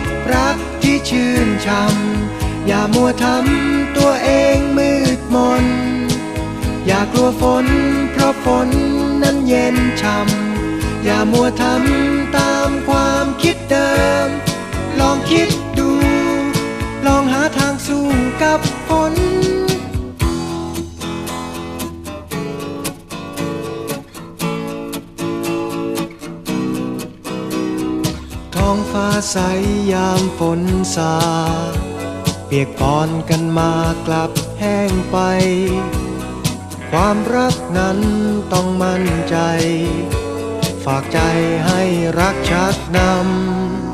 บรักที่ชื่นช่ำอย่ามัวทำตัวเองมืดมน อย่ากลัวฝนเพราะฝนนั้นเย็นช่ำอย่ามัวทำตามความคิดเดิม ลองคิด ท้องฟ้าใสยามฝนสา เปียกปอนกันมากลับแห้งไป ความรักนั้นต้องมั่นใจ ฝากใจให้รักชักนำ